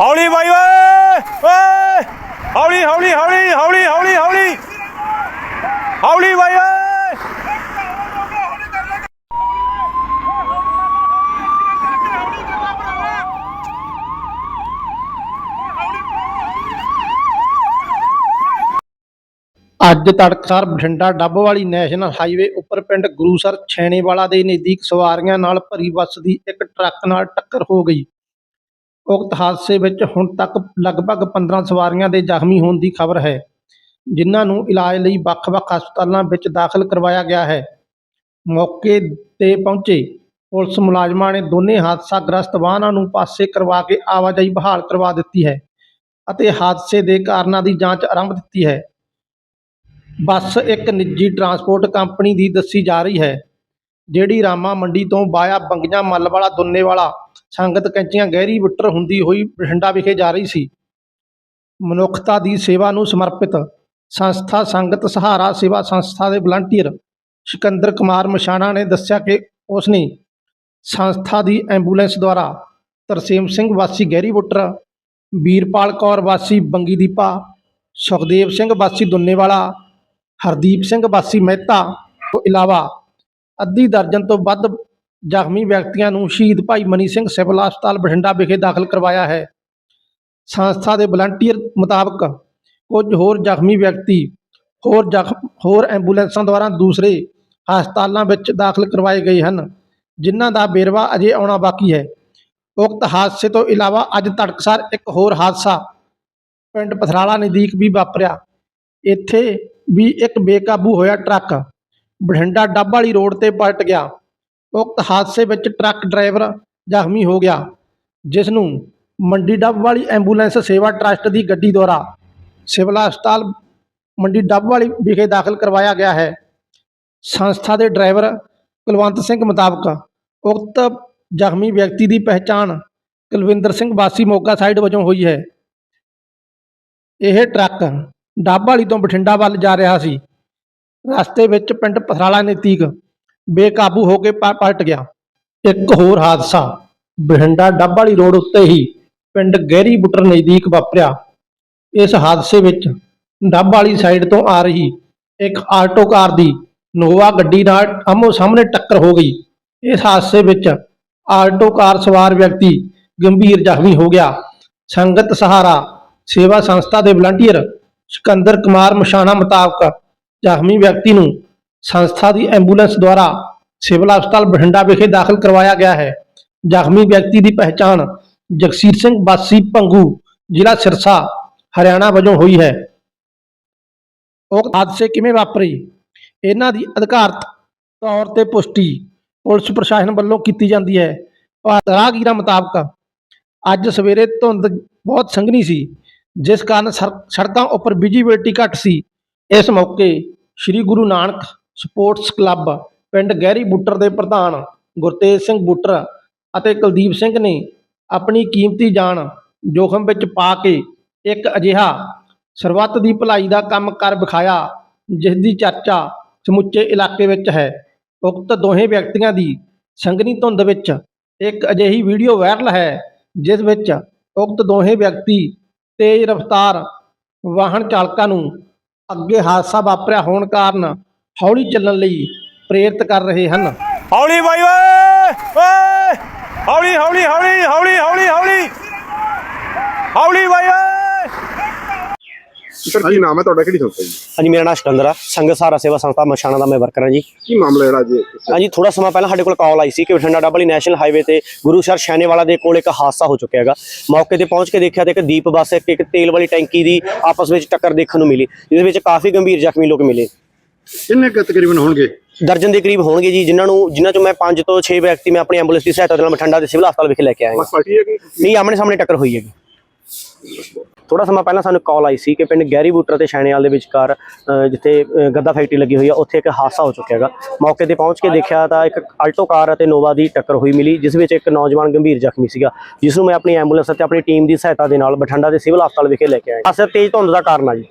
ਹੌਲੀ ਬਾਈ ਓਏ। ਓਏ। ਹੌਲੀ ਹੌਲੀ ਹੌਲੀ ਹੌਲੀ ਹੌਲੀ ਹੌਲੀ। ਹੌਲੀ ਬਾਈ ਓਏ। ਅੱਜ ਤੜਕਸਾਰ ਬਠਿੰਡਾ ਡੱਬ ਵਾਲੀ ਨੈਸ਼ਨਲ ਹਾਈਵੇ ਉੱਪਰ ਪਿੰਡ ਗੁਰੂਸਰ ਛੈਣੇਵਾਲਾ ਦੇ ਨਜ਼ਦੀਕ ਸਵਾਰੀਆਂ ਨਾਲ ਭਰੀ ਬੱਸ ਦੀ ਇੱਕ ਟਰੱਕ ਨਾਲ ਟੱਕਰ ਹੋ ਗਈ। ਉਕਤ ਹਾਦਸੇ ਵਿੱਚ ਹੁਣ ਤੱਕ ਲਗਭਗ 15 ਸਵਾਰੀਆਂ ਦੇ ਜ਼ਖਮੀ ਹੋਣ ਦੀ ਖਬਰ ਹੈ, ਜਿਨ੍ਹਾਂ ਨੂੰ ਇਲਾਜ ਲਈ ਵੱਖ-ਵੱਖ ਹਸਪਤਾਲਾਂ ਵਿੱਚ ਦਾਖਲ ਕਰਵਾਇਆ ਗਿਆ ਹੈ। ਮੌਕੇ ਤੇ ਪਹੁੰਚੇ ਪੁਲਿਸ ਮੁਲਾਜ਼ਮਾਂ ਨੇ ਦੋਨੇ ਹਾਦਸਾ ਗ੍ਰਸਤ ਵਾਹਨਾਂ ਨੂੰ ਪਾਸੇ ਕਰਵਾ ਕੇ ਆਵਾਜਾਈ ਬਹਾਲ ਕਰਵਾ ਦਿੱਤੀ ਹੈ ਅਤੇ ਹਾਦਸੇ ਦੇ ਕਾਰਨਾਂ ਦੀ ਜਾਂਚ ਆਰੰਭ ਦਿੱਤੀ ਹੈ। ਬੱਸ ਇੱਕ ਨਿੱਜੀ ਟਰਾਂਸਪੋਰਟ ਕੰਪਨੀ ਦੀ ਦੱਸੀ ਜਾ ਰਹੀ ਹੈ ਜਿਹੜੀ ਰਾਮਾ ਮੰਡੀ ਤੋਂ ਬਾਇਆ ਬੰਗੀਆਂ ਮੱਲਵਾਲਾ ਦੁੰਨੇਵਾਲਾ ਸੰਗਤ ਕੈਂਚੀਆਂ ਗਹਿਰੀ ਬੁੱਟਰ ਹੁੰਦੀ ਹੋਈ ਬਠਿੰਡਾ ਵਿਖੇ ਜਾ ਰਹੀ ਸੀ। ਮਨੁੱਖਤਾ ਦੀ ਸੇਵਾ ਨੂੰ ਸਮਰਪਿਤ ਸੰਸਥਾ ਸੰਗਤ ਸਹਾਰਾ ਸੇਵਾ ਸੰਸਥਾ ਦੇ ਵਲੰਟੀਅਰ ਸਿਕੰਦਰ ਕੁਮਾਰ ਮਸ਼ਾਣਾ ਨੇ ਦੱਸਿਆ ਕਿ ਉਸਨੇ ਸੰਸਥਾ ਦੀ ਐਂਬੂਲੈਂਸ ਦੁਆਰਾ ਤਰਸੇਮ ਸਿੰਘ ਵਾਸੀ ਗਹਿਰੀ ਬੁੱਟਰ ਵੀਰਪਾਲ ਕੌਰ ਵਾਸੀ ਬੰਗੀ ਦੀਪਾ, ਸੁਖਦੇਵ ਸਿੰਘ ਵਾਸੀ ਦੁੰਨੇਵਾਲਾ ਹਰਦੀਪ ਸਿੰਘ ਵਾਸੀ ਮਹਿਤਾ ਤੋਂ ਇਲਾਵਾ ਅੱਧੀ ਦਰਜਨ ਤੋਂ ਵੱਧ ਜ਼ਖਮੀ ਵਿਅਕਤੀਆਂ ਨੂੰ ਸ਼ਹੀਦ ਭਾਈ ਮਨੀ ਸਿੰਘ ਸਿਵਲ ਹਸਪਤਾਲ ਬਠਿੰਡਾ ਵਿਖੇ ਦਾਖਲ ਕਰਵਾਇਆ ਹੈ। ਸੰਸਥਾ ਦੇ ਵਲੰਟੀਅਰ ਮੁਤਾਬਕ ਕੁਝ ਹੋਰ ਜ਼ਖਮੀ ਵਿਅਕਤੀ ਹੋਰ ਜ਼ਖਮ, ਹੋਰ ਐਂਬੂਲੈਂਸਾਂ ਦੁਆਰਾ ਦੂਸਰੇ ਹਸਪਤਾਲਾਂ ਵਿੱਚ ਦਾਖਲ ਕਰਵਾਏ ਗਏ ਹਨ, ਜਿਨ੍ਹਾਂ ਦਾ ਵੇਰਵਾ ਅਜੇ ਆਉਣਾ ਬਾਕੀ ਹੈ। ਉਕਤ ਹਾਦਸੇ ਤੋਂ ਇਲਾਵਾ ਅੱਜ ਤੜਕਸਾਰ ਇੱਕ ਹੋਰ ਹਾਦਸਾ ਪਿੰਡ ਪਥਰਾਲਾ ਨਜ਼ਦੀਕ ਵੀ ਵਾਪਰਿਆ। ਇੱਥੇ ਵੀ ਇੱਕ ਬੇਕਾਬੂ ਹੋਇਆ ਟਰੱਕ ਬਠਿੰਡਾ ਡੱਬ ਵਾਲੀ ਰੋਡ ਤੇ ਪਲਟ ਗਿਆ। ਉਕਤ ਹਾਦਸੇ ਵਿੱਚ ਟਰੱਕ ਡਰਾਈਵਰ ਜ਼ਖਮੀ ਹੋ ਗਿਆ ਜਿਸ ਨੂੰ ਮੰਡੀ ਡੱਬ ਵਾਲੀ ਐਂਬੂਲੈਂਸ ਸੇਵਾ ਟਰੱਸਟ ਦੀ ਗੱਡੀ ਦੁਆਰਾ ਸਿਵਲ ਹਸਪਤਾਲ ਮੰਡੀ ਡੱਬ ਵਾਲੀ ਵਿਖੇ ਦਾਖਲ ਕਰਵਾਇਆ ਗਿਆ ਹੈ। ਸੰਸਥਾ ਦੇ ਡਰਾਈਵਰ ਕੁਲਵੰਤ ਸਿੰਘ ਮੁਤਾਬਕ ਉਕਤ ਜ਼ਖਮੀ ਵਿਅਕਤੀ ਦੀ ਪਹਿਚਾਣ ਕੁਲਵਿੰਦਰ ਸਿੰਘ ਵਾਸੀ ਮੋਗਾ ਸਾਈਡ ਵਜੋਂ ਹੋਈ ਹੈ। ਇਹ ਟਰੱਕ ਡੱਬ ਵਾਲੀ ਤੋਂ ਬਠਿੰਡਾ ਵੱਲ ਜਾ ਰਿਹਾ ਸੀ। ਰਸਤੇ ਵਿੱਚ ਪਿੰਡ ਪਥਰਾਲਾ ਨਜ਼ਦੀਕ ਬੇਕਾਬੂ ਹੋ ਕੇ ਪਲਟ ਗਿਆ। ਇੱਕ ਹੋਰ ਹਾਦਸਾ, ਬਠਿੰਡਾ ਡੱਬ ਵਾਲੀ ਰੋਡ ਉੱਤੇ ਹੀ ਪਿੰਡ ਗਹਿਰੀ ਬੁੱਟਰ ਨਜ਼ਦੀਕ ਵਾਪਰਿਆ। ਇਸ ਹਾਦਸੇ ਵਿੱਚ ਡੱਬ ਵਾਲੀ ਸਾਈਡ ਤੋਂ ਆ ਰਹੀ ਇੱਕ ਆਲਟੋ ਕਾਰ ਦੀ ਨੋਵਾ ਗੱਡੀ ਨਾਲ ਆਮੋ ਸਾਹਮਣੇ ਟੱਕਰ ਹੋ ਗਈ। ਇਸ ਹਾਦਸੇ ਵਿੱਚ ਆਲਟੋ ਕਾਰ ਸਵਾਰ ਵਿਅਕਤੀ ਗੰਭੀਰ ਜ਼ਖਮੀ ਹੋ ਗਿਆ। ਸੰਗਤ ਸਹਾਰਾ ਸੇਵਾ ਸੰਸਥਾ ਦੇ ਵਲੰਟੀਅਰ ਸਿਕੰਦਰ ਕੁਮਾਰ ਮਸ਼ਾਣਾ ਮੁਤਾਬਕ ਜ਼ਖਮੀ ਵਿਅਕਤੀ ਨੂੰ ਸੰਸਥਾ ਦੀ ਐਂਬੂਲੈਂਸ ਦੁਆਰਾ ਸਿਵਲ ਹਸਪਤਾਲ ਬਠਿੰਡਾ ਵਿਖੇ ਦਾਖਲ ਕਰਵਾਇਆ ਗਿਆ ਹੈ। ਜ਼ਖਮੀ ਵਿਅਕਤੀ ਦੀ ਪਹਿਚਾਣ ਜਗਸੀਰ ਸਿੰਘ ਬਾਸੀ ਪੰਗੂ ਜ਼ਿਲ੍ਹਾ ਸਿਰਸਾ, ਹਰਿਆਣਾ ਵਜੋਂ ਹੋਈ ਹੈ। ਉਹ ਹਾਦਸੇ ਕਿਵੇਂ ਵਾਪਰੇ? ਇਹਨਾਂ ਦੀ ਅਧਿਕਾਰਤ ਤੌਰ ਤੇ ਪੁਸ਼ਟੀ ਪੁਲਿਸ ਪ੍ਰਸ਼ਾਸਨ ਵੱਲੋਂ ਕੀਤੀ ਜਾਂਦੀ ਹੈ। ਪਰ ਰਾਹਗੀਰਾਂ ਮੁਤਾਬਕ ਅੱਜ ਸਵੇਰੇ ਧੁੰਦ ਬਹੁਤ ਸੰਘਣੀ ਸੀ, ਜਿਸ ਕਾਰਨ ਸੜ- ਸੜਕਾਂ ਉੱਪਰ ਵਿਜੀਬਿਲਟੀ ਘੱਟ ਸੀ। ਇਸ ਮੌਕੇ ਸ੍ਰੀ ਗੁਰੂ ਨਾਨਕ ਸਪੋਰਟਸ ਕਲੱਬ ਪਿੰਡ ਗਹਿਰੀ ਬੁੱਟਰ ਦੇ ਪ੍ਰਧਾਨ ਗੁਰਤੇਜ ਸਿੰਘ ਬੁੱਟਰ ਅਤੇ ਕੁਲਦੀਪ ਸਿੰਘ ਨੇ ਆਪਣੀ ਕੀਮਤੀ ਜਾਨ ਜੋਖਮ ਵਿੱਚ ਪਾ ਕੇ ਇੱਕ ਅਜਿਹਾ ਸਰਬੱਤ ਦੀ ਭਲਾਈ ਦਾ ਕੰਮ ਕਰ ਵਿਖਾਇਆ ਜਿਸ ਦੀ ਚਰਚਾ ਸਮੁੱਚੇ ਇਲਾਕੇ ਵਿੱਚ ਹੈ। ਉਕਤ ਦੋਹੇ ਵਿਅਕਤੀਆਂ ਦੀ ਸੰਘਣੀ ਧੁੰਦ ਵਿੱਚ ਇੱਕ ਅਜਿਹੀ ਵੀਡੀਓ ਵਾਇਰਲ ਹੈ, ਜਿਸ ਵਿੱਚ ਉਕਤ ਦੋਹੇ ਵਿਅਕਤੀ ਤੇਜ਼ ਰਫ਼ਤਾਰ ਵਾਹਨ ਚਾਲਕਾਂ ਨੂੰ ਅੱਗੇ ਹਾਦਸਾ ਵਾਪਰਿਆ ਹੋਣ ਕਾਰਨ ਹੌਲੀ ਚੱਲਣ ਲਈ ਪ੍ਰੇਰਿਤ ਕਰ ਰਹੇ ਹਨ। ਹੌਲੀ ਬਾਈ ਓਏ ਓਏ। ਹੌਲੀ ਹੌਲੀ ਹੌਲੀ ਹੌਲੀ ਹੌਲੀ ਬਾਈ ਓਏ ਸਰ ਕੀ ਨਾਮ ਹੈ ਤੁਹਾਡਾ? ਕਿਹੜੀ ਸੰਸਥਾ ਜੀ? ਹਾਂਜੀ ਮੇਰਾ ਨਾਮ ਸਿਕੰਦਰ ਆ। ਸੰਗਤ ਸਹਾਰਾ ਸੇਵਾ ਸੰਸਥਾ ਮਸ਼ਾਣਾ ਦਾ ਮੈਂ ਵਰਕਰ ਹਾਂ ਜੀ। ਕੀ ਮਾਮਲਾ ਜਿਹੜਾ ਜੀ ਹਾਂਜੀ ਥੋੜਾ ਸਮਾਂ ਪਹਿਲਾਂ ਸਾਡੇ ਕੋਲ ਕਾਲ ਆਈ ਸੀ ਕਿ ਬਠਿੰਡਾ ਡੱਬਲੀ ਨੈਸ਼ਨਲ ਹਾਈਵੇ ਤੇ ਗੁਰੂਸਰ ਸ਼ੈਨੇਵਾਲਾ ਦੇ ਕੋਲ ਇੱਕ ਹਾਦਸਾ ਹੋ ਚੁੱਕਿਆ ਹੈਗਾ। ਮੌਕੇ ਤੇ ਪਹੁੰਚ ਕੇ ਦੇਖਿਆ ਤੇ ਇੱਕ ਦੀਪ ਬੱਸ ਇੱਕ ਇੱਕ ਤੇਲ ਵਾਲੀ ਟੈਂਕੀ ਦੀ ਆਪਸ ਵਿੱਚ ਟੱਕਰ ਦੇਖਣ ਨੂੰ ਮਿਲੀ ਜਿਹਦੇ ਵਿੱਚ ਕਾਫੀ ਗੰਭੀਰ ਜ਼ਖਮੀ ਲੋਕ ਮਿਲੇ। ਕਿੰਨੇ ਕੁ ਤਕਰੀਬਨ ਹੋਣਗੇ? ਦਰਜਨ ਦੇ ਕਰੀਬ ਹੋਣਗੇ ਜੀ ਜਿਨ੍ਹਾਂ ਨੂੰ ਜਿਨ੍ਹਾਂ ਚੋਂ ਮੈਂ 5 ਤੋਂ 6 ਵਿਅਕਤੀ ਮੈਂ ਆਪਣੀ ਐਂਬੂਲੈਂਸ ਦੀ ਸਹਾਇਤਾ ਨਾਲ ਬਠਿੰਡਾ ਦੇ ਸਿਵਲ ਹਸਪਤਾਲ ਵਿਖੇ ਲੈ ਕੇ ਆਇਆ ਹਾਂ। ਨਹੀਂ ਆਮਣੇ ਸਾਹਮਣੇ ਟੱਕਰ ਹੋਈ ਹੈਗੀ। ਥੋੜਾ ਸਮਾਂ ਪਹਿਲਾਂ ਸਾਨੂੰ ਕਾਲ ਆਈ ਸੀ ਕਿ ਪਿੰਡ ਗੈਰੀ ਬੂਟਰ ਤੇ ਛੈਣੇਵਾਲ ਦੇ ਵਿਚਕਾਰ ਅ, ਜਿੱਥੇ ਗੱਦਾ ਫੈਕਟਰੀ ਲੱਗੀ ਹੋਈ ਆ ਉੱਥੇ ਇੱਕ ਹਾਦਸਾ ਹੋ ਚੁੱਕਿਆ ਹੈਗਾ। ਮੌਕੇ ਤੇ ਪਹੁੰਚ ਕੇ ਦੇਖਿਆ ਤਾਂ ਇੱਕ ਆਲਟੋ ਕਾਰ ਅਤੇ ਨੋਵਾ ਦੀ ਟੱਕਰ ਹੋਈ ਮਿਲੀ ਜਿਸ ਵਿੱਚ ਇੱਕ ਨੌਜਵਾਨ ਗੰਭੀਰ ਜ਼ਖਮੀ ਸੀਗਾ ਜਿਸ ਨੂੰ ਮੈਂ ਆਪਣੀ ਐਂਬੂਲੈਂਸ ਅਤੇ ਆਪਣੀ ਟੀਮ ਦੀ ਸਹਾਇਤਾ ਦੇ ਨਾਲ ਬਠਿੰਡਾ ਦੇ ਸਿਵਲ ਹਸਪਤਾਲ ਵਿਖੇ ਲੈ ਕੇ ਆਇਆ। ਅਸਰ ਤੇਜ਼ ਧੁੰਦ ਦਾ ਕਾਰਨ ਆ ਜੀ।